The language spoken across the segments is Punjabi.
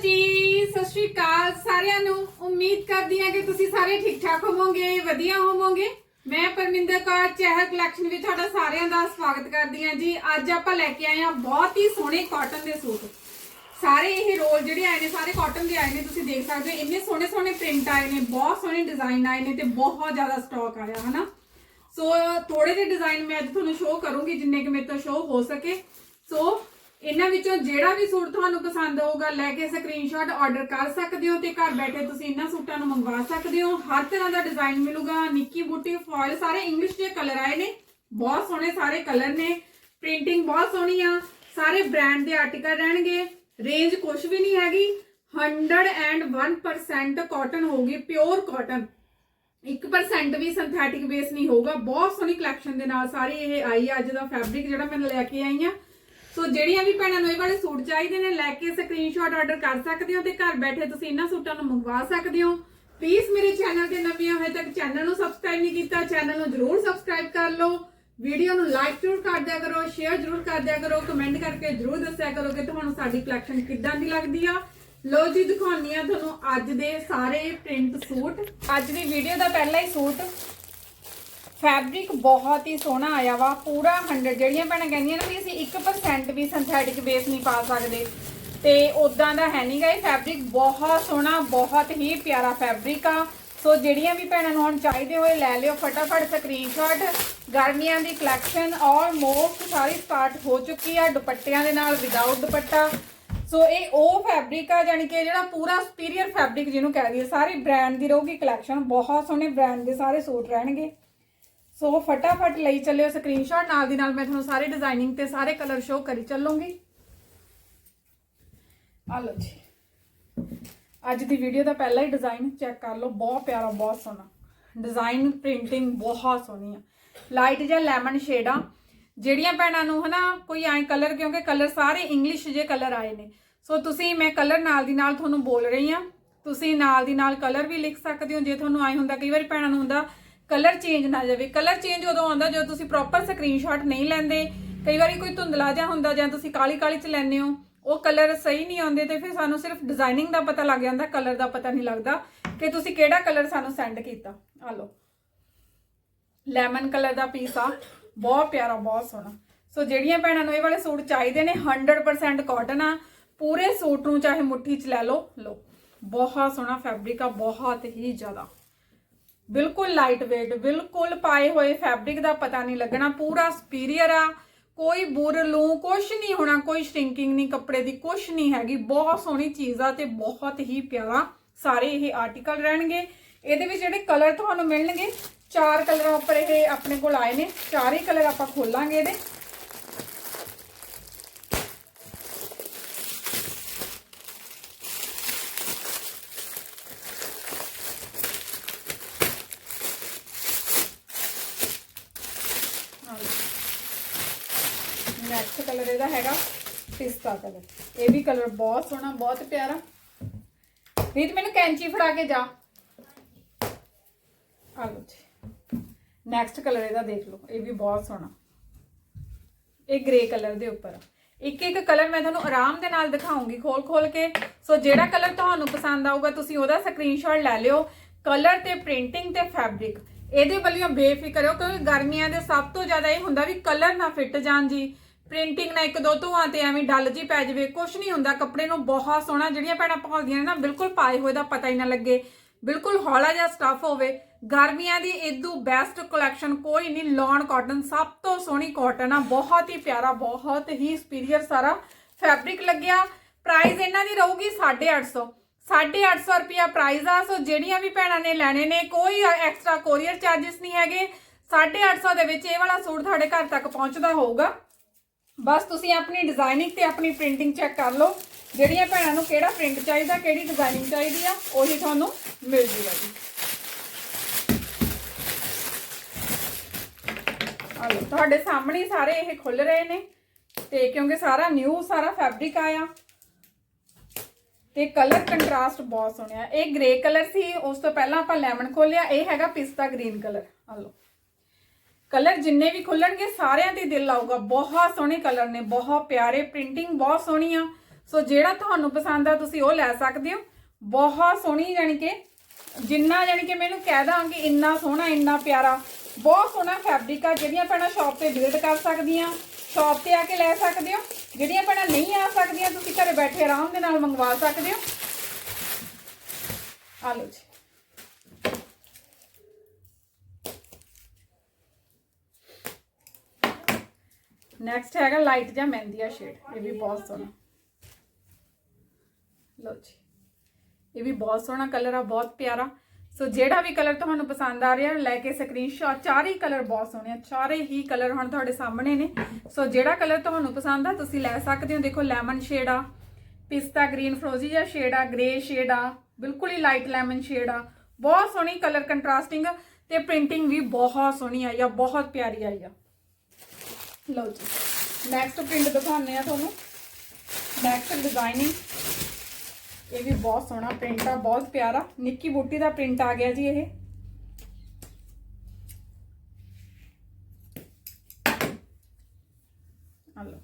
ਜੀ, ਸਤਿ ਸ਼੍ਰੀ ਅਕਾਲ ਸਾਰਿਆਂ ਨੂੰ। ਉਮੀਦ ਕਰਦੀ ਹਾਂ ਕਿ ਤੁਸੀਂ ਸਾਰੇ ਠੀਕ ਠਾਕ ਹੋਵੋਗੇ, ਵਧੀਆ ਹੋਵੋਗੇ। ਮੈਂ ਪਰਮਿੰਦਰ ਕੌਰ, ਚਹਿਲ ਕਲੈਕਸ਼ਨ ਵਿੱਚ ਤੁਹਾਡਾ ਸਾਰਿਆਂ ਦਾ ਸਵਾਗਤ ਕਰਦੀ ਹਾਂ ਜੀ। ਅੱਜ ਆਪਾਂ ਲੈ ਕੇ ਆਏ ਹਾਂ ਬਹੁਤ ਹੀ ਸੋਹਣੇ ਕਾਟਨ ਦੇ ਸੂਟ। ਸਾਰੇ ਇਹ ਰੋਲ ਜਿਹੜੇ ਆਏ ਨੇ, ਸਾਰੇ ਕਾਟਨ ਦੇ ਆਏ ਨੇ, ਤੁਸੀਂ ਦੇਖ ਸਕਦੇ ਹੋ, ਇੰਨੇ ਸੋਹਣੇ ਸੋਹਣੇ ਪ੍ਰਿੰਟ ਆਏ ਨੇ, ਬਹੁਤ ਸੋਹਣੇ ਡਿਜ਼ਾਈਨ ਆਏ ਨੇ ਤੇ ਬਹੁਤ ਜ਼ਿਆਦਾ ਸਟਾਕ ਆਇਆ, ਹਨਾ? ਸੋ ਥੋੜੇ ਜਿਹੇ ਡਿਜ਼ਾਈਨ ਮੈਂ ਅੱਜ ਤੁਹਾਨੂੰ ਸ਼ੋਅ ਕਰੂੰਗੀ, ਜਿੰਨੇ ਕਿ ਮੇਰੇ ਤੋਂ ਸ਼ੋਅ ਹੋ ਸਕੇ। ਸੋ ਇਹਨਾਂ ਵਿੱਚੋਂ ਜਿਹੜਾ ਵੀ ਸੂਟ ਤੁਹਾਨੂੰ ਪਸੰਦ ਆਊਗਾ, ਲੈ ਕੇ ਸਕਰੀਨਸ਼ਾਟ ਆਰਡਰ ਕਰ ਸਕਦੇ ਹੋ ਤੇ ਘਰ ਬੈਠੇ ਤੁਸੀਂ ਇਹਨਾਂ ਸੂਟਾਂ ਨੂੰ ਮੰਗਵਾ ਸਕਦੇ ਹੋ। ਹਰ ਤਰ੍ਹਾਂ ਦਾ ਡਿਜ਼ਾਈਨ ਮਿਲੂਗਾ, ਨਿੱਕੀ ਬੂਟੀ ਫੋਇਲ ਸਾਰੇ ਇੰਗਲਿਸ਼ ਦੇ ਕਲਰ ਆਏ ਨੇ। ਬਹੁਤ ਸੋਹਣੇ ਸਾਰੇ ਕਲਰ ਨੇ। ਪ੍ਰਿੰਟਿੰਗ ਬਹੁਤ ਸੋਹਣੀ ਆ। ਸਾਰੇ ਬ੍ਰਾਂਡ ਦੇ ਆਰਟੀਕਲ ਰਹਿਣਗੇ। ਰੇਂਜ ਕੁਝ ਵੀ ਨਹੀਂ ਹੈਗੀ। 101% ਕਾਟਨ ਹੋਊਗੀ ਪਿਓਰ ਕਾਟਨ 1% ਵੀ ਸਿੰਥੈਟਿਕ ਬੇਸ ਨਹੀਂ ਹੋਊਗਾ। ਬਹੁਤ ਸੋਹਣੀ ਕਲੈਕਸ਼ਨ ਦੇ ਨਾਲ ਸਾਰੇ ਇਹ ਆਈ ਆ, ਅੱਜ ਦਾ ਫੈਬਰਿਕ ਜਿਹੜਾ ਮੈਂ ਲੈ ਕੇ ਆਈ ਆ। ਸੋ ਜਿਹੜੀਆਂ ਵੀ ਭੈਣਾਂ ਨੂੰ ਇਹ ਵਾਲੇ ਸੂਟ ਚਾਹੀਦੇ ਨੇ, ਲੈ ਕੇ ਸਕਰੀਨਸ਼ਾਟ ਆਰਡਰ ਕਰ ਸਕਦੇ ਹੋ ਤੇ ਘਰ ਬੈਠੇ ਤੁਸੀਂ ਇਹਨਾਂ ਸੂਟਾਂ ਨੂੰ ਮੰਗਵਾ ਸਕਦੇ ਹੋ। ਪਲੀਜ਼ ਮੇਰੇ ਚੈਨਲ ਤੇ ਨਵੇਂ ਹੋਏ ਤੱਕ ਚੈਨਲ ਨੂੰ ਸਬਸਕ੍ਰਾਈਬ ਨਹੀਂ ਕੀਤਾ ਚੈਨਲ ਨੂੰ ਜਰੂਰ ਸਬਸਕ੍ਰਾਈਬ ਕਰ ਲਓ। ਵੀਡੀਓ ਨੂੰ ਲਾਈਕ ਜ਼ਰੂਰ ਕਰ ਦਿਆ ਕਰੋ ਸ਼ੇਅਰ ਜ਼ਰੂਰ ਕਰ ਦਿਆ ਕਰੋ ਕਮੈਂਟ ਕਰਕੇ ਜ਼ਰੂਰ ਦੱਸਿਆ ਕਰੋ ਕਿ ਤੁਹਾਨੂੰ ਸਾਡੀ ਕਲੈਕਸ਼ਨ ਕਿੱਦਾਂ ਦੀ ਲੱਗਦੀ ਆ। ਲੋ ਜੀ ਦਿਖਾਉਣੀ ਆ ਤੁਹਾਨੂੰ ਅੱਜ ਦੇ ਸਾਰੇ ਪ੍ਰਿੰਟ ਸੂਟ। ਅੱਜ ਦੀ ਵੀਡੀਓ ਦਾ ਪਹਿਲਾ ਹੀ ਸੂਟ। ਫੈਬਰਿਕ ਬਹੁਤ ਹੀ ਸੋਹਣਾ ਆਇਆ ਵਾ, ਪੂਰਾ 100 ਜਿਹੜੀਆਂ ਭੈਣਾਂ ਕਹਿੰਦੀਆਂ ਨੇ ਵੀ ਅਸੀਂ 1% ਵੀ ਸਿੰਥੈਟਿਕ ਬੇਸ ਨਹੀਂ ਪਾ ਸਕਦੇ। ਤੇ ਉਦਾਂ ਦਾ ਹੈ ਨਹੀਂਗਾ ਇਹ ਫੈਬਰਿਕ, ਬਹੁਤ ਸੋਹਣਾ, ਬਹੁਤ ਹੀ ਪਿਆਰਾ ਫੈਬਰਿਕ ਆ। ਸੋ ਜਿਹੜੀਆਂ ਵੀ ਭੈਣਾਂ ਨੂੰ ਹੁਣ ਚਾਹੀਦੇ ਹੋਏ ਲੈ ਲਿਓ ਫਟਾਫਟ ਸਕਰੀਨਸ਼ਾਟ ਗਰਮੀਆਂ ਦੀ ਕਲੈਕਸ਼ਨ ਆਲਮੋਸਟ ਸਾਰੀ ਸਟਾਰਟ ਹੋ ਚੁੱਕੀ ਆ, ਦੁਪੱਟਿਆਂ ਦੇ ਨਾਲ ਵਿਦਆਊਟ ਦੁਪੱਟਾ। ਸੋ ਇਹ ਉਹ ਫੈਬਰਿਕ ਆ ਜਾਨੀ ਕਿ ਜਿਹੜਾ ਪੂਰਾ ਸੁਪੀਰੀਅਰ ਫੈਬਰਿਕ ਜਿਹਨੂੰ ਕਹਿ ਦਈਏ, ਸਾਰੇ ਬ੍ਰਾਂਡ ਦੀ ਰਹੂਗੀ ਕਲੈਕਸ਼ਨ ਬਹੁਤ ਸੋਹਣੇ ਬ੍ਰਾਂਡ ਦੇ ਸਾਰੇ ਸੂਟ ਰਹਿਣਗੇ। ਸੋ ਫਟਾਫਟ ਲਈ ਚੱਲਿਓ ਸਕਰੀਨਸ਼ਾਟ ਨਾਲ ਦੀ ਨਾਲ ਮੈਂ ਤੁਹਾਨੂੰ ਸਾਰੇ ਡਿਜ਼ਾਈਨਿੰਗ ਤੇ ਸਾਰੇ ਕਲਰ ਸ਼ੋਅ ਕਰੀ ਚੱਲੂੰਗੀ। ਆ ਲਓ ਜੀ। ਅੱਜ ਦੀ ਵੀਡੀਓ ਦਾ ਪਹਿਲਾ ਹੀ ਡਿਜ਼ਾਈਨ ਚੈੱਕ ਕਰ ਲਓ, ਬਹੁਤ ਪਿਆਰਾ, ਬਹੁਤ ਸੋਹਣਾ। ਡਿਜ਼ਾਈਨ ਪ੍ਰਿੰਟਿੰਗ ਬਹੁਤ ਸੋਹਣੀ ਆ। ਲਾਈਟ ਜਿਹਾ ਲੈਮਨ ਸ਼ੇਡ ਆ, ਜਿਹੜੀਆਂ ਭੈਣਾਂ ਨੂੰ ਹਨਾ ਕੋਈ ਐਂ ਕਲਰ ਕਿਉਂਕਿ ਕਲਰ ਸਾਰੇ ਇੰਗਲਿਸ਼ ਜੇ ਕਲਰ ਆਏ ਨੇ। ਸੋ ਤੁਸੀਂ ਮੈਂ ਕਲਰ ਨਾਲ ਦੀ ਨਾਲ ਤੁਹਾਨੂੰ ਬੋਲ ਰਹੀ ਆ। ਤੁਸੀਂ ਨਾਲ ਦੀ ਨਾਲ ਕਲਰ ਵੀ ਲਿਖ ਸਕਦੇ ਹੋ, ਜੇ ਤੁਹਾਨੂੰ ਆਏ ਹੁੰਦਾ, ਕਈ ਵਾਰੀ ਭੈਣਾਂ ਨੂੰ ਹੁੰਦਾ ਕਲਰ ਚੇਂਜ ਨਾ ਜਾਵੇ। ਕਲਰ ਚੇਂਜ ਉਦੋਂ ਆਉਂਦਾ ਜਦੋਂ ਤੁਸੀਂ ਪ੍ਰੋਪਰ ਸਕਰੀਨਸ਼ਾਟ ਨਹੀਂ ਲੈਂਦੇ। ਕਈ ਵਾਰੀ ਕੋਈ ਧੁੰਦਲਾ ਜਿਹਾ ਹੁੰਦਾ ਜਾਂ ਤੁਸੀਂ ਕਾਲੀ ਕਾਲੀ ਚ ਲੈਂਦੇ ਹੋ, ਉਹ ਕਲਰ ਸਹੀ ਨਹੀਂ ਆਉਂਦੇ ਤੇ ਫਿਰ ਸਾਨੂੰ ਸਿਰਫ ਡਿਜ਼ਾਈਨਿੰਗ ਦਾ ਪਤਾ ਲੱਗ ਜਾਂਦਾ, ਕਲਰ ਦਾ ਪਤਾ ਨਹੀਂ ਲੱਗਦਾ ਕਿ ਤੁਸੀਂ ਕਿਹੜਾ ਕਲਰ ਸਾਨੂੰ ਸੈਂਡ ਕੀਤਾ। ਆ ਲਓ। ਲੈਮਨ ਕਲਰ ਦਾ ਪੀਸ ਆ। ਬਹੁਤ ਪਿਆਰਾ, ਬਹੁਤ ਸੋਹਣਾ। ਸੋ ਜਿਹੜੀਆਂ ਭੈਣਾਂ ਨੂੰ ਇਹ ਵਾਲੇ ਸੂਟ ਚਾਹੀਦੇ ਨੇ 100% ਕਾਟਨ ਆ। ਪੂਰੇ ਸੂਟ ਨੂੰ ਚਾਹੇ ਮੁੱਠੀ 'ਚ ਲੈ ਲਓ। ਲਓ। ਬਹੁਤ ਸੋਹਣਾ ਫੈਬਰਿਕ ਆ, ਬਹੁਤ ਹੀ ਜ਼ਿਆਦਾ। ਬਿਲਕੁਲ ਲਾਈਟ weight ਬਿਲਕੁਲ ਪਾਏ ਹੋਏ ਫੈਬਰਿਕ ਦਾ ਪਤਾ ਨਹੀਂ ਲੱਗਣਾ, ਪੂਰਾ ਸੁਪੀਰੀਅਰ ਆ। ਕੋਈ ਬੁਰ ਲੂ, ਕੁਛ ਨਹੀਂ ਹੋਣਾ, ਕੋਈ ਸ਼ਰਿੰਕਿੰਗ ਨਹੀਂ, ਕੱਪੜੇ ਦੀ ਕੁਛ ਨਹੀਂ ਹੈਗੀ। ਬਹੁਤ ਸੋਹਣੀ ਚੀਜ਼ ਆ ਤੇ ਬਹੁਤ ਹੀ ਪਿਆਰਾ ਸਾਰੇ ਇਹ ਆਰਟੀਕਲ ਰਹਿਣਗੇ। ਇਹਦੇ ਵਿੱਚ ਜਿਹੜੇ ਕਲਰ ਤੁਹਾਨੂੰ ਮਿਲਣਗੇ, ਚਾਰ ਕਲਰਾਂ ਉੱਪਰ ਇਹ ਆਪਣੇ ਕੋਲ ਆਏ ਨੇ, ਚਾਰੇ ਕਲਰ ਆਪਾਂ ਖੋਲਾਂਗੇ ਇਹਦੇ ਨੈਕਸਟ ਕਲਰ ਇਹਦਾ ਹੈਗਾ ਪਿਸਤਾ ਕਲਰ ਇਹ ਵੀ ਕਲਰ ਬਹੁਤ ਸੋਹਣਾ, ਬਹੁਤ ਪਿਆਰਾ। ਰੀਤ, ਮੈਨੂੰ ਕੈਂਚੀ ਫੜਾ ਕੇ ਜਾ। ਆ ਲਓ ਜੀ। ਨੈਕਸਟ ਕਲਰ ਇਹਦਾ ਦੇਖ ਲਓ। ਇਹ ਵੀ ਬਹੁਤ ਸੋਹਣਾ। ਇਹ ਗ੍ਰੇ ਕਲਰ ਦੇ ਉੱਪਰ। ਇੱਕ ਇੱਕ ਕਲਰ ਮੈਂ ਤੁਹਾਨੂੰ ਆਰਾਮ ਦੇ ਨਾਲ ਦਿਖਾਉਂਗੀ ਖੋਲ ਖੋਲ ਕੇ। ਸੋ ਜਿਹੜਾ ਕਲਰ ਤੁਹਾਨੂੰ ਪਸੰਦ ਆਊਗਾ, ਤੁਸੀਂ ਉਹਦਾ ਸਕਰੀਨਸ਼ਾਟ ਲੈ ਲਿਓ। ਕਲਰ ਤੇ ਪ੍ਰਿੰਟਿੰਗ ਤੇ ਫੈਬਰਿਕ ਇਹਦੇ ਵੱਲੋਂ ਬੇਫਿਕਰ ਹੋ ਕਿਉਂਕਿ ਗਰਮੀਆਂ ਦੇ ਸਭ ਤੋਂ ਜ਼ਿਆਦਾ ਇਹ ਹੁੰਦਾ ਵੀ ਕਲਰ ਨਾ ਫਿੱਟ ਜਾਣ ਜੀ। ਪ੍ਰਿੰਟਿੰਗ ਨਾ ਇੱਕ ਦੋ ਧੂਆਂ ਤੇ ਐਵੇਂ ਡੱਲ ਜੀ ਪੈ ਜਾਵੇ ਕੁਝ ਨਹੀਂ ਹੁੰਦਾ, ਕੱਪੜੇ ਨੂੰ ਬਹੁਤ ਸੋਹਣਾ, ਜਿਹੜੀਆਂ ਭੈਣਾਂ ਪਾਉਂਦੀਆਂ ਨੇ ਨਾ, ਬਿਲਕੁਲ ਪਾਏ ਹੋਏ ਦਾ ਪਤਾ ਹੀ ਨਾ ਲੱਗੇ। ਬਿਲਕੁਲ ਹੌਲਾ ਜਿਹਾ ਸਟਫ ਹੋਵੇ, ਗਰਮੀਆਂ ਦੀ ਇਦੋਂ ਬੈਸਟ ਕਲੈਕਸ਼ਨ ਕੋਈ ਨਹੀਂ ਲੌਨ ਕਾਟਨ ਸਭ ਤੋਂ ਸੋਹਣੀ ਕਾਟਨ ਆ, ਬਹੁਤ ਹੀ ਪਿਆਰਾ, ਬਹੁਤ ਹੀ ਸੁਪੀਰੀਅਰ ਸਾਰਾ ਫੈਬਰਿਕ ਲੱਗਿਆ। ਪ੍ਰਾਈਸ ਇਹਨਾਂ ਦੀ ਰਹੂਗੀ 850 850 ਰੁਪਿਆ ਪ੍ਰਾਈਸ ਆ, ਸੋ ਜਿਹੜੀਆਂ ਵੀ ਭੈਣਾਂ ਨੇ ਲੈਣੇ ਨੇ, ਕੋਈ ਐਕਸਟਰਾ ਕੋਰੀਅਰ ਚਾਰजेस ਨਹੀਂ ਹੈਗੇ। 850 ਦੇ ਵਿੱਚ ਇਹ ਵਾਲਾ ਸੂਟ ਤੁਹਾਡੇ ਘਰ ਤੱਕ ਪਹੁੰਚਦਾ ਹੋਊਗਾ। ਬਸ ਤੁਸੀਂ ਆਪਣੀ ਡਿਜ਼ਾਈਨਿੰਗ ਤੇ ਆਪਣੀ ਪ੍ਰਿੰਟਿੰਗ ਚੈੱਕ ਕਰ ਲਓ। ਜਿਹੜੀਆਂ ਭੈਣਾਂ ਨੂੰ ਕਿਹੜਾ ਪ੍ਰਿੰਟ ਚਾਹੀਦਾ, ਕਿਹੜੀ ਡਿਜ਼ਾਈਨਿੰਗ ਚਾਹੀਦੀ ਆ, ਉਹੀ ਤੁਹਾਨੂੰ ਮਿਲ ਜੂਗਾ ਜੀ। ਆ ਤੁਹਾਡੇ ਸਾਹਮਣੇ ਸਾਰੇ ਇਹ ਖੁੱਲ ਰਹੇ ਨੇ। ਤੇ ਕਿਉਂਕਿ ਸਾਰਾ ਨਿਊ ਸਾਰਾ ਫੈਬਰਿਕ ਆਇਆ। ਤੇ ਕਲਰ ਕੰਟਰਾਸਟ ਬਹੁਤ ਸੋਹਣਿਆ ਇਹ ਗ੍ਰੇ ਕਲਰ ਸੀ, ਉਸ ਤੋਂ ਪਹਿਲਾਂ ਆਪਾਂ ਲੈਮਨ ਖੋਲਿਆ ਇਹ ਹੈਗਾ ਪਿਸਤਾ ਗ੍ਰੀਨ ਕਲਰ ਆਲੋ ਕਲਰ ਜਿੰਨੇ ਵੀ ਖੁੱਲਣਗੇ, ਸਾਰਿਆਂ ਤੇ ਦਿਲ ਆਊਗਾ ਬਹੁਤ ਸੋਹਣੇ ਕਲਰ ਨੇ, ਬਹੁਤ ਪਿਆਰੇ, ਪ੍ਰਿੰਟਿੰਗ ਬਹੁਤ ਸੋਹਣੀ ਆ। ਸੋ ਜਿਹੜਾ ਤੁਹਾਨੂੰ ਪਸੰਦ ਆ, ਤੁਸੀਂ ਉਹ ਲੈ ਸਕਦੇ ਹੋ। ਬਹੁਤ ਸੋਹਣੀ ਜਾਣੀ ਕਿ, ਜਿੰਨਾ ਜਾਣੀ ਕਿ ਮੈਨੂੰ ਕਹਿ ਦਾਂਗੀ, ਇੰਨਾ ਸੋਹਣਾ, ਇੰਨਾ ਪਿਆਰਾ। ਬਹੁਤ ਸੋਹਣਾ ਫੈਬਰਿਕ ਆ, ਜਿਹੜੀਆਂ ਭੈਣਾਂ ਸ਼ਾਪ ਤੇ ਵਿਜ਼ਿਟ ਕਰ ਸਕਦੀਆਂ ਸ਼ਾਪ ਤੇ ਆ ਕੇ ਲੈ ਸਕਦੇ ਹੋ। ਜਿਹੜੀਆਂ ਭੈਣਾਂ ਨਹੀਂ ਆ ਸਕਦੀਆਂ, ਤੁਸੀਂ ਘਰੇ ਬੈਠੇ ਆਰਾਮ ਦੇ ਨਾਲ ਮੰਗਵਾ ਸਕਦੇ ਹੋ। ਆ ਲਓ ਜੀ। ਨੈਕਸਟ ਹੈਗਾ ਲਾਈਟ ਜਾਂ ਮਹਿੰਦੀਆ ਸ਼ੇਡ ਇਹ ਵੀ ਬਹੁਤ ਸੋਹਣਾ। ਲਓ ਜੀ, ਇਹ ਵੀ ਬਹੁਤ ਸੋਹਣਾ ਕਲਰ ਆ, ਬਹੁਤ ਪਿਆਰਾ। ਸੋ ਜਿਹੜਾ ਵੀ ਕਲਰ ਤੁਹਾਨੂੰ ਪਸੰਦ ਆ ਰਿਹਾ, ਲੈ ਕੇ ਸਕਰੀਨਸ਼ਾਟ ਚਾਰੇ ਕਲਰ ਬਹੁਤ ਸੋਹਣੇ ਆ, ਚਾਰੇ ਹੀ ਕਲਰ ਹੁਣ ਤੁਹਾਡੇ ਸਾਹਮਣੇ ਨੇ। ਸੋ ਜਿਹੜਾ ਕਲਰ ਤੁਹਾਨੂੰ ਪਸੰਦ ਆ, ਤੁਸੀਂ ਲੈ ਸਕਦੇ ਹੋ, ਦੇਖੋ ਲੈਮਨ ਸ਼ੇਡ ਆ, ਪਿਸਤਾ ਗ੍ਰੀਨ ਫਰੋਜ਼ੀ ਜਿਹਾ ਸ਼ੇਡ ਆ ਗ੍ਰੇ ਸ਼ੇਡ ਆ, ਬਿਲਕੁਲ ਹੀ ਲਾਈਟ ਲੈਮਨ ਸ਼ੇਡ ਆ। ਬਹੁਤ ਸੋਹਣੀ ਕਲਰ ਕੰਟਰਾਸਟਿੰਗ ਤੇ ਪ੍ਰਿੰਟਿੰਗ ਵੀ ਬਹੁਤ ਸੋਹਣੀ ਆਈ ਆ, ਬਹੁਤ ਪਿਆਰੀ ਆਈ ਆ। ਲਓ ਜੀ। ਨੈਕਸਟ ਪ੍ਰਿੰਟ ਦਿਖਾਉਂਦੇ ਆ ਤੁਹਾਨੂੰ। ਨੈਕਸਟ ਡਿਜ਼ਾਈਨਿੰਗ ਇਹ ਵੀ ਬਹੁਤ ਸੋਹਣਾ ਪ੍ਰਿੰਟ ਆ, ਬਹੁਤ ਪਿਆਰਾ। ਨਿੱਕੀ ਬੂਟੀ ਦਾ ਪ੍ਰਿੰਟ ਆ ਗਿਆ ਜੀ ਇਹ। ਆ ਲਓ।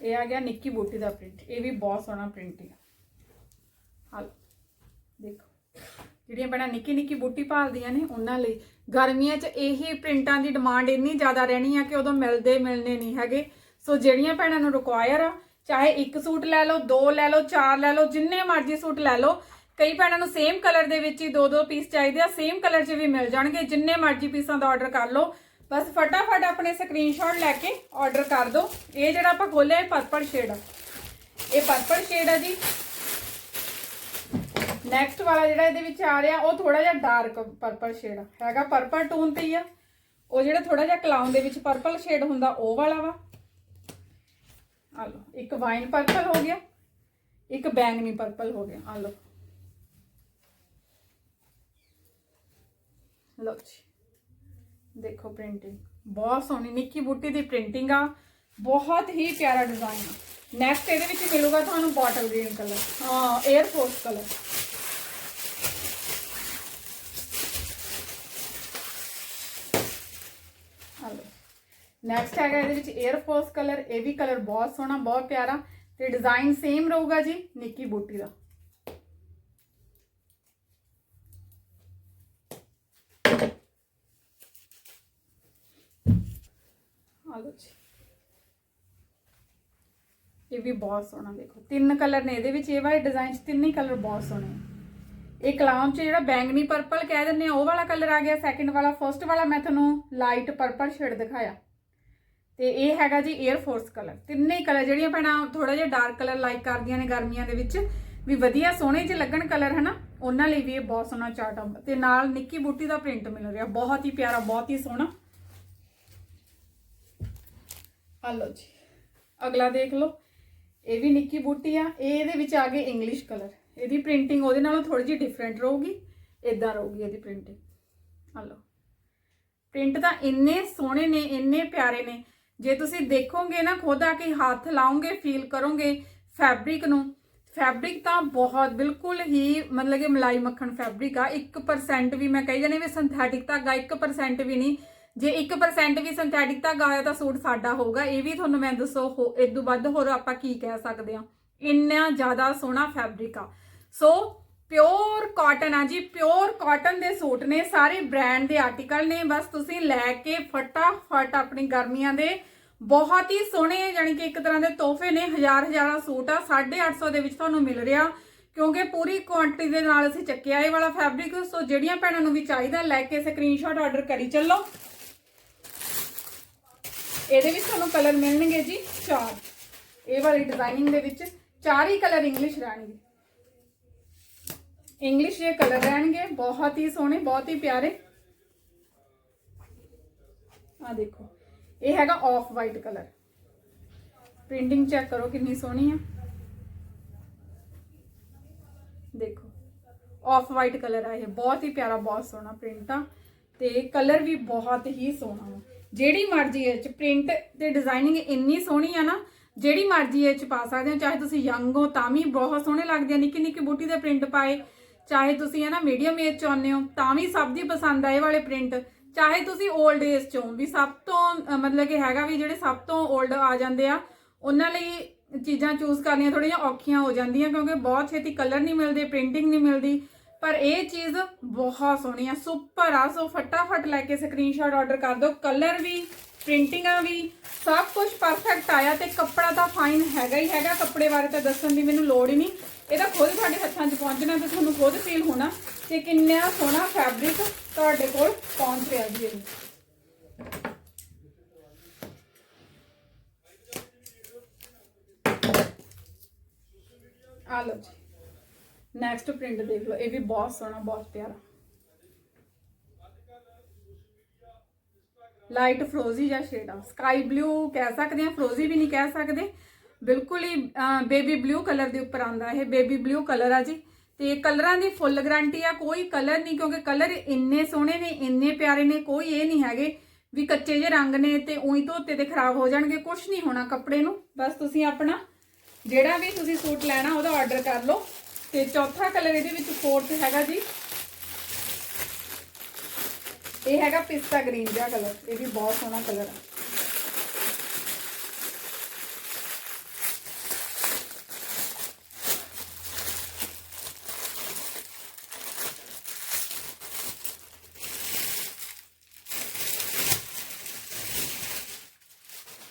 ਇਹ ਆ ਗਿਆ ਨਿੱਕੀ ਬੂਟੀ ਦਾ ਪ੍ਰਿੰਟ ਇਹ ਵੀ ਬਹੁਤ ਸੋਹਣਾ ਪ੍ਰਿੰਟ ਹੈ ਆ ਲਓ। ਦੇਖੋ। ਜਿਹੜੀਆਂ ਬਣਾ ਨਿੱਕੀ ਨਿੱਕੀ ਬੂਟੀ ਭਾਲਦੀਆਂ ਨੇ ਉਹਨਾਂ ਲਈ। ਗਰਮੀਆਂ 'ਚ ਇਹੀ ਪ੍ਰਿੰਟਾਂ ਦੀ ਡਿਮਾਂਡ ਇੰਨੀ ਜ਼ਿਆਦਾ ਰਹਿਣੀ ਆ ਕਿ ਉਦੋਂ ਮਿਲਦੇ ਮਿਲਨੇ ਨਹੀਂ ਹੈਗੇ। ਸੋ ਜਿਹੜੀਆਂ ਭੈਣਾਂ ਨੂੰ ਰਿਕੁਆਇਰ ਆ, ਚਾਹੇ ਇੱਕ ਸੂਟ ਲੈ ਲਓ, ਦੋ ਲੈ ਲਓ, ਚਾਰ ਲੈ ਲਓ, ਜਿੰਨੇ ਮਰਜ਼ੀ ਸੂਟ ਲੈ ਲਓ, ਕਈ ਭੈਣਾਂ ਨੂੰ ਸੇਮ ਕਲਰ ਦੇ ਵਿੱਚ ਹੀ ਦੋ ਦੋ ਪੀਸ ਚਾਹੀਦੇ ਆ ਸੇਮ ਕਲਰ 'ਚ ਵੀ ਮਿਲ ਜਾਣਗੇ। ਜਿੰਨੇ ਮਰਜ਼ੀ ਪੀਸਾਂ ਦਾ ਆਰਡਰ ਕਰ ਲਓ, ਬਸ ਫਟਾਫਟ ਆਪਣੇ ਸਕਰੀਨਸ਼ਾਟ ਲੈ ਕੇ ਆਰਡਰ ਕਰ ਦਿਓ। ਇਹ ਜਿਹੜਾ ਆਪਾਂ ਖੋਲਿਆ, ਇਹ ਪਰਪਲ ਸ਼ੇਡ ਆ। ਇਹ ਪਰਪਲ ਸ਼ੇਡ ਆ ਜੀ। ਨੈਕਸਟ ਵਾਲਾ ਜਿਹੜਾ ਇਹਦੇ ਵਿੱਚ ਆ ਰਿਹਾ, ਉਹ ਥੋੜਾ ਜਿਹਾ ਡਾਰਕ ਪਰਪਲ ਸ਼ੇਡ ਹੈਗਾ ਪਰਪਲ ਟੋਨ ਤੇ ਹੀ ਆ। ਉਹ ਜਿਹੜਾ ਥੋੜਾ ਜਿਹਾ ਕਲਾਉਨ ਦੇ ਵਿੱਚ ਪਰਪਲ ਸ਼ੇਡ ਹੁੰਦਾ, ਉਹ ਵਾਲਾ ਵਾ। ਆ ਲਓ, ਇੱਕ ਵਾਈਨ ਪਰਪਲ ਹੋ ਗਿਆ, ਇੱਕ ਬੈਂਗਨੀ ਪਰਪਲ ਹੋ ਗਿਆ। ਆ ਲਓ। ਲਓ ਜੀ। ਦੇਖੋ ਪ੍ਰਿੰਟਿੰਗ ਬਹੁਤ ਸੋਹਣੀ, ਨਿੱਕੀ ਬੂਟੀ ਦੀ ਪ੍ਰਿੰਟਿੰਗ ਆ। ਬਹੁਤ ਹੀ ਪਿਆਰਾ ਡਿਜ਼ਾਈਨ ਆ। ਨੈਕਸਟ ਇਹਦੇ ਵਿੱਚ ਮਿਲੂਗਾ ਤੁਹਾਨੂੰ ਬੋਟਲ ਗ੍ਰੀਨ ਕਲਰ ਹਾਂ air force colour hello next ਹੈਗਾ ਇਹਦੇ ਵਿੱਚ 에ਅਰ ਫੋਰਸ ਕਲਰ ਇਹ ਵੀ ਕਲਰ ਬਹੁਤ ਸੋਹਣਾ, ਬਹੁਤ ਪਿਆਰਾ ਤੇ ਡਿਜ਼ਾਈਨ ਸੇਮ ਰਹੂਗਾ ਜੀ ਨਿੱਕੀ ਬੂਟੀ ਦਾ। ਹਲੋ ਜੀ। ਇਹ ਵੀ ਬਹੁਤ ਸੋਹਣਾ ਦੇਖੋ। ਤਿੰਨ ਕਲਰ ਨੇ ਇਹਦੇ ਵਿੱਚ, ਇਹ ਵਾਲੇ ਡਿਜ਼ਾਈਨ 'ਚ ਤਿੰਨ ਹੀ ਕਲਰ ਬਹੁਤ ਸੋਹਣੇ ਇਹ ਕਲਾਮ 'ਚ ਜਿਹੜਾ ਬੈਂਗਨੀ ਪਰਪਲ ਕਹਿ ਦਿੰਦੇ ਆ, ਉਹ ਵਾਲਾ ਕਲਰ ਆ ਗਿਆ। ਸੈਕਿੰਡ ਵਾਲਾ ਫਰਸਟ ਵਾਲਾ ਮੈਂ ਤੁਹਾਨੂੰ ਲਾਈਟ ਪਰਪਲ ਸ਼ੇਡ ਦਿਖਾਇਆ। ਤੇ ਇਹ ਹੈਗਾ ਜੀ 에ਅਰ ਫੋਰਸ ਕਲਰ ਤਿੰਨੇ ਹੀ ਕਲਰ ਜਿਹੜੀਆਂ ਭੈਣਾਂ ਥੋੜਾ ਜਿਹਾ ਡਾਰਕ ਕਲਰ ਲਾਈਕ ਕਰਦੀਆਂ ਨੇ ਗਰਮੀਆਂ ਦੇ ਵਿੱਚ। ਵੀ ਵਧੀਆ ਸੋਹਣੇ ਜਿਹੇ ਲੱਗਣ ਕਲਰ ਹਨਾ? ਉਹਨਾਂ ਲਈ ਵੀ ਇਹ ਬਹੁਤ ਸੋਹਣਾ ਚਾਰਟ ਆ। ਤੇ ਨਾਲ ਨਿੱਕੀ ਬੂਟੀ ਦਾ ਪ੍ਰਿੰਟ ਮਿਲ ਰਿਹਾ। ਬਹੁਤ ਹੀ ਪਿਆਰਾ, ਬਹੁਤ ਹੀ ਸੋਹਣਾ। ਆ ਲਓ ਜੀ। ਅਗਲਾ ਦੇਖ ਲਓ। ਇਹ ਵੀ ਨਿੱਕੀ ਬੂਟੀ ਆ। ਇਹ ਇਹਦੇ ਵਿੱਚ ਆ ਗਏ ਇੰਗਲਿਸ਼ ਕਲਰ ਇਹਦੀ ਪ੍ਰਿੰਟਿੰਗ ਉਹਦੇ ਨਾਲੋਂ ਥੋੜੀ ਜਿਹੀ ਡਿਫਰੈਂਟ ਰਹੂਗੀ। ਇਦਾਂ ਰਹੂਗੀ ਇਹਦੀ ਪ੍ਰਿੰਟਿੰਗ ਆ ਲਓ। ਪ੍ਰਿੰਟ ਤਾਂ ਇੰਨੇ ਸੋਹਣੇ ਨੇ, ਇੰਨੇ ਪਿਆਰੇ ਨੇ। ਜੇ ਤੁਸੀਂ ਦੇਖੋਗੇ ਨਾ ਖੁਦ ਆ ਕੇ ਹੱਥ ਲਾਓਗੇ ਫੀਲ ਕਰੋਗੇ ਫੈਬਰਿਕ ਨੂੰ ਫੈਬਰਿਕ ਤਾਂ ਬਹੁਤ ਬਿਲਕੁਲ ਹੀ ਮਤਲਬ ਕਿ ਮਲਾਈ ਮੱਖਣ ਫੈਬਰਿਕ ਆ 1% ਵੀ ਮੈਂ ਕਹੀ ਜਾਨੇ ਵੀ ਸਿੰਥੈਟਿਕ ਧਾਗਾ 1% ਵੀ ਨਹੀਂ। ਜੇ 1% ਵੀ ਸਿੰਥੈਟਿਕ ਧਾਗਾ ਆਇਆ ਤਾਂ ਸੂਟ ਸਾਡਾ ਹੋਊਗਾ, ਇਹ ਵੀ ਤੁਹਾਨੂੰ ਮੈਂ ਦੱਸੋ, ਹੋ ਇਦੋਂ ਵੱਧ ਹੋਰ ਆਪਾਂ ਕੀ ਕਹਿ ਸਕਦੇ ਆ ਇੰਨਾ ਜ਼ਿਆਦਾ ਸੋਹਣਾ ਫੈਬਰਿਕ ਆ। ਸੋ ਪਿਓਰ ਕਾਟਨ ਆ ਜੀ, ਪਿਓਰ ਕਾਟਨ ਦੇ ਸੂਟ ਨੇ, ਸਾਰੇ ਬ੍ਰਾਂਡ ਦੇ ਆਰਟੀਕਲ ਨੇ। ਬਸ ਤੁਸੀਂ ਲੈ ਕੇ ਫਟਾਫਟ ਆਪਣੀ ਗਰਮੀਆਂ ਦੇ ਬਹੁਤ ਹੀ ਸੋਹਣੇ ਜਾਨੀ ਕਿ ਇੱਕ ਤਰ੍ਹਾਂ ਦੇ ਤੋਹਫੇ ਨੇ, ਹਜ਼ਾਰ ਹਜ਼ਾਰਾਂ ਸੂਟ ਆ 850 ਦੇ ਵਿੱਚ ਤੁਹਾਨੂੰ ਮਿਲ ਰਿਹਾ, ਕਿਉਂਕਿ ਪੂਰੀ ਕੁਆਂਟੀਟੀ ਦੇ ਨਾਲ ਅਸੀਂ ਚੱਕਿਆ ਇਹ ਵਾਲਾ ਫੈਬਰਿਕ ਸੋ ਜਿਹੜੀਆਂ ਭੈਣਾਂ ਨੂੰ ਵੀ ਚਾਹੀਦਾ, ਲੈ ਕੇ ਸਕਰੀਨਸ਼ਾਟ ਆਰਡਰ ਕਰੀ ਚੱਲੋ। ਇਹਦੇ ਵਿੱਚ ਤੁਹਾਨੂੰ ਕਲਰ ਮਿਲਣਗੇ ਜੀ, ਚਾਰ। ਇਹ ਵਾਲੀ ਡਿਜ਼ਾਈਨਿੰਗ ਦੇ ਵਿੱਚ ਚਾਰ ਹੀ ਕਲਰ ਇੰਗਲਿਸ਼ ਰਹਿਣਗੇ। ਇੰਗਲਿਸ਼ ਦੇ ਕਲਰ ਰਹਿਣਗੇ ਬਹੁਤ ਹੀ ਸੋਹਣੇ ਬਹੁਤ ਹੀ ਪਿਆਰੇ ਆ ਦੇਖੋ ਇਹ ਹੈਗਾ off white colour printing check ਕਰੋ ਕਿੰਨੀ ਸੋਹਣੀ ਆ ਦੇਖੋ ਆਫ ਵਾਈਟ ਕਲਰ ਆ ਇਹ ਬਹੁਤ ਹੀ ਪਿਆਰਾ ਬਹੁਤ ਸੋਹਣਾ ਪ੍ਰਿੰਟ ਆ ਤੇ ਕਲਰ ਵੀ ਬਹੁਤ ਹੀ ਸੋਹਣਾ ਵਾ ਜਿਹੜੀ ਮਰਜ਼ੀ ਇਹ ਚ ਪ੍ਰਿੰਟ ਤੇ ਡਿਜ਼ਾਈਨਿੰਗ ਇੰਨੀ ਸੋਹਣੀ ਆ ਨਾ ਜਿਹੜੀ ਮਰਜ਼ੀ ਇਹ ਚ ਪਾ ਸਕਦੇ ਹੋ ਚਾਹੇ ਤੁਸੀਂ ਯੰਗ ਹੋ ਤਾਂ ਵੀ ਬਹੁਤ ਸੋਹਣੇ ਲੱਗਦੇ ਆ ਨਿੱਕੀ ਨਿੱਕੀ ਬੂਟੀ ਦੇ ਪ੍ਰਿੰਟ ਪਾਏ ਚਾਹੇ ਤੁਸੀਂ ਹੈ ਨਾ ਮੀਡੀਅਮ ਏਜ ਚ ਆਉਂਦੇ ਹੋ, ਤਾਂ ਵੀ ਸਭ ਦੀ ਪਸੰਦ ਆਏ ਵਾਲੇ ਪ੍ਰਿੰਟ ਚਾਹੇ ਤੁਸੀਂ 올ਡ ਏਜ ਚੋਂ ਵੀ ਸਭ ਤੋਂ ਮਤਲਬ ਕਿ ਹੈਗਾ ਵੀ ਜਿਹੜੇ ਸਭ ਤੋਂ 올ਡ ਆ ਜਾਂਦੇ ਆ, ਉਹਨਾਂ ਲਈ ਚੀਜ਼ਾਂ ਚੂਜ਼ ਕਰਨੀਆਂ ਥੋੜੀਆਂ ਔਖੀਆਂ ਹੋ ਜਾਂਦੀਆਂ, ਕਿਉਂਕਿ ਬਹੁਤ ਛੇਤੀ ਕਲਰ ਨਹੀਂ ਮਿਲਦੇ ਪ੍ਰਿੰਟਿੰਗ ਨਹੀਂ ਮਿਲਦੀ। ਪਰ ਇਹ ਚੀਜ਼ ਬਹੁਤ ਸੋਹਣੀ ਆ ਸੁਪਰ ਆ, ਸੋ ਫਟਾਫਟ ਲੈ ਕੇ ਸਕਰੀਨਸ਼ਾਟ ਆਰਡਰ ਕਰ ਦਿਓ ਕਲਰ ਵੀ ਪ੍ਰਿੰਟਿੰਗਾਂ ਵੀ ਸਭ ਕੁਝ ਪਰਫੈਕਟ ਆਇਆ ਤੇ ਕੱਪੜਾ ਤਾਂ ਫਾਈਨ ਹੈਗਾ ਹੀ ਹੈਗਾ। ਕੱਪੜੇ ਬਾਰੇ ਤਾਂ ਦੱਸਣ ਦੀ ਮੈਨੂੰ ਲੋੜ ਹੀ ਨਹੀਂ। ਇਹਦਾ ਖੁਦ ਤੁਹਾਡੇ ਹੱਥਾਂ 'ਚ ਪਹੁੰਚਣਾ ਤੇ ਤੁਹਾਨੂੰ ਖੁਦ ਫੀਲ ਹੋਣਾ ਕਿ ਕਿੰਨਾ ਸੋਹਣਾ ਫੈਬਰਿਕ ਤੁਹਾਡੇ ਕੋਲ ਪਹੁੰਚ ਰਿਹਾ ਜੀ ਇਹ। ਆ ਲਓ ਜੀ। ਨੈਕਸਟ ਪ੍ਰਿੰਟ ਦੇਖ ਲਓ। ਇਹ ਵੀ ਬਹੁਤ ਸੋਹਣਾ, ਬਹੁਤ ਪਿਆਰਾ। ਲਾਈਟ ਫਰੋਜ਼ੀ ਜਾਂ ਸ਼ੇਡ ਆ। ਸਕਾਈ ਬਲੂ ਕਹਿ ਸਕਦੇ ਆ, ਫਰੋਜ਼ੀ ਵੀ ਨਹੀਂ ਕਹਿ ਸਕਦੇ। ਬਿਲਕੁਲ ਹੀ ਬੇਬੀ ਬਲੂ ਕਲਰ ਦੇ ਉੱਪਰ ਆਂਦਾ ਇਹ ਬੇਬੀ ਬਲੂ ਕਲਰ ਆ ਜੀ। ਤੇ ਕਲਰਾਂ ਦੀ ਫੁੱਲ ਗਾਰੰਟੀ ਆ, ਕੋਈ ਕਲਰ ਨਹੀਂ, ਕਿਉਂਕਿ ਕਲਰ ਇੰਨੇ ਸੋਹਣੇ ਨੇ, ਇੰਨੇ ਪਿਆਰੇ ਨੇ, ਕੋਈ ਇਹ ਨਹੀਂ ਹੈਗੇ ਵੀ ਕੱਚੇ ਜਿਹੇ ਰੰਗ ਨੇ ਤੇ ਉਹੀ ਧੋਤੇ ਤੇ ਖਰਾਬ ਹੋ ਜਾਣਗੇ ਕੁਝ ਨਹੀਂ ਹੋਣਾ ਕੱਪੜੇ ਨੂੰ। ਬਸ ਤੁਸੀਂ ਆਪਣਾ ਜਿਹੜਾ ਵੀ ਤੁਸੀਂ ਸੂਟ ਲੈਣਾ, ਉਹਦਾ ਆਰਡਰ ਕਰ ਲਓ। ਤੇ ਚੌਥਾ ਕਲਰ ਇਹਦੇ ਵਿੱਚ ਫੋਰਥ ਹੈਗਾ ਜੀ। ਇਹ ਹੈਗਾ ਪਿਸਤਾ ਗ੍ਰੀਨ ਜਿਹਾ ਕਲਰ, ਇਹ ਵੀ ਬਹੁਤ ਸੋਹਣਾ ਕਲਰ ਹੈ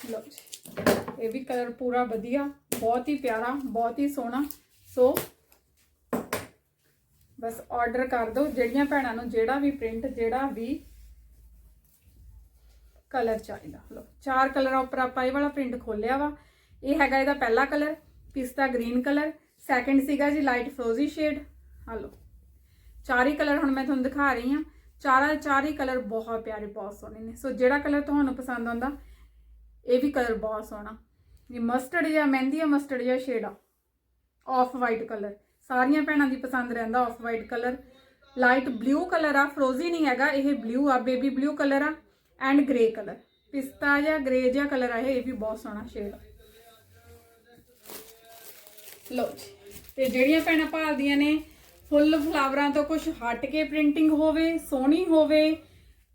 ਲਓ ਜੀ, ਇਹ ਵੀ ਕਲਰ ਪੂਰਾ ਵਧੀਆ, ਬਹੁਤ ਹੀ ਪਿਆਰਾ, ਬਹੁਤ ਹੀ ਸੋਹਣਾ। ਸੋ ਬਸ ਆਰਡਰ ਕਰ ਦਿਓ। ਜਿਹੜੀਆਂ ਭੈਣਾਂ ਨੂੰ ਜਿਹੜਾ ਵੀ ਪ੍ਰਿੰਟ ਜਿਹੜਾ ਵੀ ਕਲਰ ਚਾਹੀਦਾ। ਲਓ, ਚਾਰ ਕਲਰਾਂ ਉੱਪਰ ਆਪਾਂ ਇਹ ਵਾਲਾ ਪ੍ਰਿੰਟ ਖੋਲਿਆ ਵਾ। ਇਹ ਹੈਗਾ ਇਹਦਾ ਪਹਿਲਾ ਕਲਰ ਪਿਸਤਾ ਗ੍ਰੀਨ ਕਲਰ ਸੈਕੰਡ ਸੀਗਾ ਜੀ ਲਾਈਟ ਫਰੋਜ਼ੀ ਸ਼ੇਡ ਆ ਲਓ, ਚਾਰ ਹੀ ਕਲਰ ਹੁਣ ਮੈਂ ਤੁਹਾਨੂੰ ਦਿਖਾ ਰਹੀ ਹਾਂ। ਚਾਰਾਂ ਚਾਰ ਹੀ ਕਲਰ ਬਹੁਤ ਪਿਆਰੇ, ਬਹੁਤ ਸੋਹਣੇ ਨੇ। ਸੋ ਜਿਹੜਾ ਕਲਰ ਤੁਹਾਨੂੰ ਪਸੰਦ ਆਉਂਦਾ, ਇਹ ਵੀ ਕਲਰ ਬਹੁਤ ਸੋਹਣਾ। ਇਹ ਮਸਟਰਡ ਜਾਂ ਮਹਿੰਦੀ ਆ ਮਸਟਰਡ ਜਾਂ ਸ਼ੇਡ ਆ। ਆਫ ਵਾਈਟ ਕਲਰ ਸਾਰੀਆਂ ਭੈਣਾਂ ਦੀ ਪਸੰਦ ਰਹਿੰਦਾ off white colour light blue colour ਆ ਫਰੋਜ਼ੀ ਨਹੀਂ ਹੈਗਾ, ਇਹ ਬਲੂ ਆ ਬੇਬੀ ਬਲੂ ਕਲਰ ਆ ਐਂਡ ਗ੍ਰੇ ਕਲਰ ਪਿਸਤਾ ਜਾਂ ਗ੍ਰੇ ਜਿਹਾ ਕਲਰ ਆ ਇਹ ਵੀ ਬਹੁਤ ਸੋਹਣਾ ਸ਼ੇਡ ਆ। ਲਓ ਜੀ, ਤੇ ਜਿਹੜੀਆਂ ਭੈਣਾਂ ਭਾਲਦੀਆਂ ਨੇ ਫੁੱਲ ਫਲਾਵਰਾਂ ਤੋਂ ਕੁਝ ਹਟ ਕੇ ਪ੍ਰਿੰਟਿੰਗ ਹੋਵੇ, ਸੋਹਣੀ ਹੋਵੇ,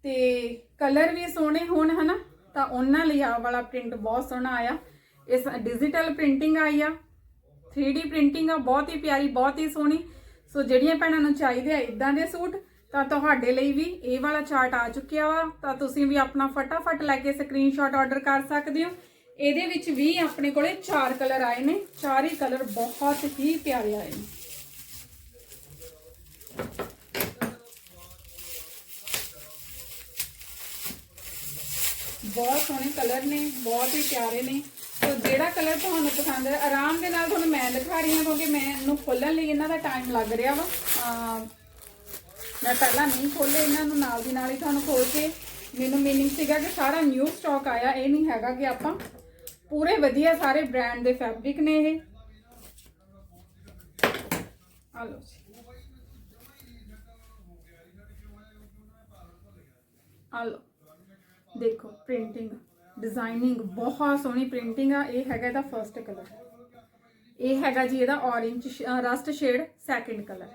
ਤੇ ਕਲਰ ਵੀ ਸੋਹਣੇ ਹੋਣ, ਹਨਾ? ਤਾਂ ਉਹਨਾਂ ਲਈ ਆ ਵਾਲਾ ਪ੍ਰਿੰਟ ਬਹੁਤ ਸੋਹਣਾ ਆਇਆ। ਇਸ ਡਿਜੀਟਲ ਪ੍ਰਿੰਟਿੰਗ ਆਈ ਆ। 3D ਪ੍ਰਿੰਟਿੰਗ ਆ ਬਹੁਤ ਹੀ ਪਿਆਰੀ, ਬਹੁਤ ਹੀ ਸੋਹਣੀ। ਸੋ ਜਿਹੜੀਆਂ ਭੈਣਾਂ ਨੂੰ ਚਾਹੀਦੇ ਆ ਇਦਾਂ ਦੇ ਸੂਟ, ਤਾਂ ਤੁਹਾਡੇ ਲਈ ਵੀ ਇਹ ਵਾਲਾ ਚਾਰਟ ਆ ਚੁੱਕਿਆ ਵਾ। ਤਾਂ ਤੁਸੀਂ ਵੀ ਆਪਣਾ ਫਟਾਫਟ ਲੈ ਕੇ ਸਕਰੀਨਸ਼ਾਟ ਆਰਡਰ ਕਰ ਸਕਦੇ ਹੋ। ਇਹਦੇ ਵਿੱਚ ਵੀ ਆਪਣੇ ਕੋਲੇ ਚਾਰ ਕਲਰ ਆਏ ਨੇ। ਚਾਰ ਹੀ ਕਲਰ ਬਹੁਤ ਹੀ ਪਿਆਰੇ ਆਏ ਨੇ। ਬਹੁਤ ਸੋਹਣੇ ਕਲਰ ਨੇ, ਬਹੁਤ ਹੀ ਪਿਆਰੇ ਨੇ। ਸੋ ਜਿਹੜਾ ਕਲਰ ਤੁਹਾਨੂੰ ਪਸੰਦ ਹੈ, ਆਰਾਮ ਦੇ ਨਾਲ ਤੁਹਾਨੂੰ ਮੈਂ ਦਿਖਾ ਰਹੀ ਹਾਂ, ਕਿਉਂਕਿ ਮੈਨੂੰ ਖੋਲਣ ਲਈ ਇਹਨਾਂ ਦਾ ਟਾਈਮ ਲੱਗ ਰਿਹਾ ਵਾ। ਮੈਂ ਪਹਿਲਾਂ ਨਹੀਂ ਖੋਲੇ, ਇਹਨਾਂ ਨੂੰ ਨਾਲ ਦੀ ਨਾਲ ਹੀ ਤੁਹਾਨੂੰ ਖੋਲ ਕੇ ਮੈਨੂੰ ਮੀਨਿੰਗ ਸੀਗਾ ਕਿ ਸਾਰਾ ਨਿਊ ਸਟਾਕ ਆਇਆ, ਇਹ ਨਹੀਂ ਹੈਗਾ ਕਿ ਆਪਾਂ ਪੂਰੇ ਵਧੀਆ ਸਾਰੇ ਬ੍ਰਾਂਡ ਦੇ ਫੈਬਰਿਕ ਨੇ ਇਹ। ਆ ਲਓ ਆ ਲਓ। ਦੇਖੋ ਪ੍ਰਿੰਟਿੰਗ ਡਿਜ਼ਾਈਨਿੰਗ ਬਹੁਤ ਸੋਹਣੀ ਪ੍ਰਿੰਟਿੰਗ ਆ, ਇਹ ਹੈਗਾ ਇਹਦਾ ਫਰਸਟ ਕਲਰ ਇਹ ਹੈਗਾ ਜੀ ਇਹਦਾ orange rust shade second colour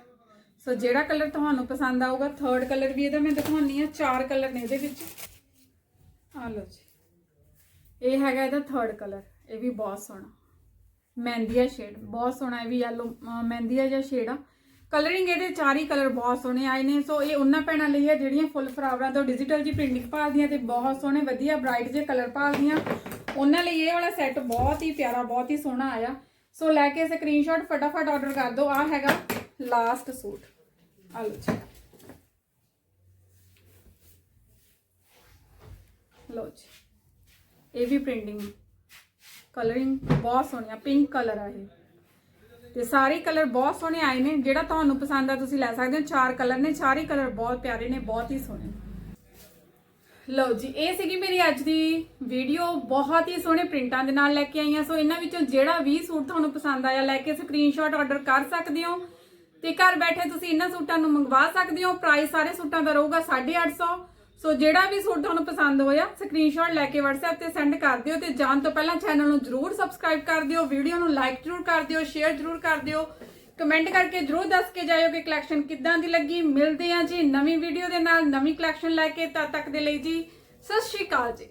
so ਜਿਹੜਾ ਕਲਰ ਤੁਹਾਨੂੰ ਪਸੰਦ ਆਊਗਾ ਥਰਡ ਕਲਰ ਵੀ ਇਹਦਾ ਮੈਂ ਦਿਖਾਉਣੀ ਆ ਚਾਰ ਕਲਰ ਨੇ ਇਹਦੇ ਵਿੱਚ। ਆ ਲਓ ਜੀ। ਇਹ ਹੈਗਾ ਇਹਦਾ ਥਰਡ ਕਲਰ ਇਹ ਵੀ ਬਹੁਤ ਸੋਹਣਾ। ਮਹਿੰਦੀਆ ਸ਼ੇਡ ਬਹੁਤ ਸੋਹਣਾ, ਇਹ ਵੀ ਯੈਲੋ ਮਹਿੰਦੀਆ ਜਿਹਾ ਸ਼ੇਡ ਆ। ਕਲਰਿੰਗ ਇਹਦੇ ਚਾਰ ਹੀ ਕਲਰ ਬਹੁਤ ਸੋਹਣੇ ਆਏ ਨੇ ਸੋ ਇਹ ਉਹਨਾਂ ਭੈਣਾਂ ਲਈ ਆ ਜਿਹੜੀਆਂ ਫੁੱਲ ਫਰਾਵਰਾਂ ਤੋਂ ਡਿਜੀਟਲ ਜੀ ਪ੍ਰਿੰਟਿੰਗ ਭਾਲਦੀਆਂ ਤੇ ਬਹੁਤ ਸੋਹਣੇ, ਵਧੀਆ ਬ੍ਰਾਈਟ ਜੇ ਕਲਰ ਭਾਲਦੀਆਂ। ਉਹਨਾਂ ਲਈ ਇਹ ਵਾਲਾ ਸੈੱਟ ਬਹੁਤ ਹੀ ਪਿਆਰਾ, ਬਹੁਤ ਹੀ ਸੋਹਣਾ ਆਇਆ। ਸੋ ਲੈ ਕੇ ਸਕਰੀਨਸ਼ਾਟ ਫਟਾਫਟ ਆਰਡਰ ਕਰ ਦਿਓ। ਆ ਹੈਗਾ ਲਾਸਟ ਸੂਟ ਆ ਲਓ ਜੀ। ਲਓ ਜੀ। ਇਹ ਵੀ ਪ੍ਰਿੰਟਿੰਗ ਕਲਰਿੰਗ ਬਹੁਤ ਸੋਹਣੀਆ ਪਿੰਕ ਕਲਰ ਆ ਇਹ। ਤੇ ਸਾਰੇ ਕਲਰ ਬਹੁਤ ਸੋਹਣੇ ਆਏ ਨੇ। ਜਿਹੜਾ ਤੁਹਾਨੂੰ ਪਸੰਦ ਆ ਤੁਸੀਂ ਲੈ ਸਕਦੇ ਹੋ। ਚਾਰ ਕਲਰ ਨੇ। ਚਾਰੇ ਕਲਰ ਬਹੁਤ ਪਿਆਰੇ ਨੇ, ਬਹੁਤ ਹੀ ਸੋਹਣੇ। ਲਓ ਜੀ, ਇਹ ਸੀਗੀ ਮੇਰੀ ਅੱਜ ਦੀ ਵੀਡੀਓ। ਬਹੁਤ ਹੀ ਸੋਹਣੇ ਪ੍ਰਿੰਟਾਂ ਦੇ ਨਾਲ ਲੈ ਕੇ ਆਈ ਹਾਂ। ਸੋ ਇਹਨਾਂ ਵਿੱਚੋਂ ਜਿਹੜਾ ਵੀ ਸੂਟ ਤੁਹਾਨੂੰ ਪਸੰਦ ਆਇਆ, ਲੈ ਕੇ ਸਕਰੀਨਸ਼ਾਟ ਆਰਡਰ ਕਰ ਸਕਦੇ ਹੋ। ਤੇ ਘਰ ਬੈਠੇ ਤੁਸੀਂ ਇਹਨਾਂ ਸੂਟਾਂ ਨੂੰ ਮੰਗਵਾ ਸਕਦੇ ਹੋ। ਪ੍ਰਾਈਸ ਸਾਰੇ ਸੂਟਾਂ ਦਾ ਰਹੂਗਾ 850 ਸੋ ਜਿਹੜਾ ਵੀ ਸੂਟ ਤੁਹਾਨੂੰ ਪਸੰਦ ਹੋਇਆ ਸਕਰੀਨਸ਼ਾਟ ਲੈ ਕੇ WhatsApp ਤੇ ਸੈਂਡ ਕਰ ਦਿਓ ਤੇ ਜਾਣ ਤੋਂ ਪਹਿਲਾਂ ਚੈਨਲ ਨੂੰ ਜਰੂਰ ਸਬਸਕ੍ਰਾਈਬ ਕਰ ਦਿਓ ਵੀਡੀਓ ਨੂੰ ਲਾਈਕ ਜਰੂਰ ਕਰ ਦਿਓ ਸ਼ੇਅਰ ਜਰੂਰ ਕਰ ਦਿਓ। ਕਮੈਂਟ ਕਰਕੇ ਜਰੂਰ ਦੱਸ ਕੇ ਜਾਇਓ ਕਿ ਕਲੈਕਸ਼ਨ ਕਿੱਦਾਂ ਦੀ ਲੱਗੀ। ਮਿਲਦੇ ਹਾਂ ਜੀ ਨਵੀਂ ਵੀਡੀਓ ਦੇ ਨਾਲ ਨਵੀਂ ਕਲੈਕਸ਼ਨ ਲੈ ਕੇ, ਤਦ ਤੱਕ ਦੇ ਲਈ ਜੀ, ਸਤਿ ਸ਼੍ਰੀ ਅਕਾਲ ਜੀ।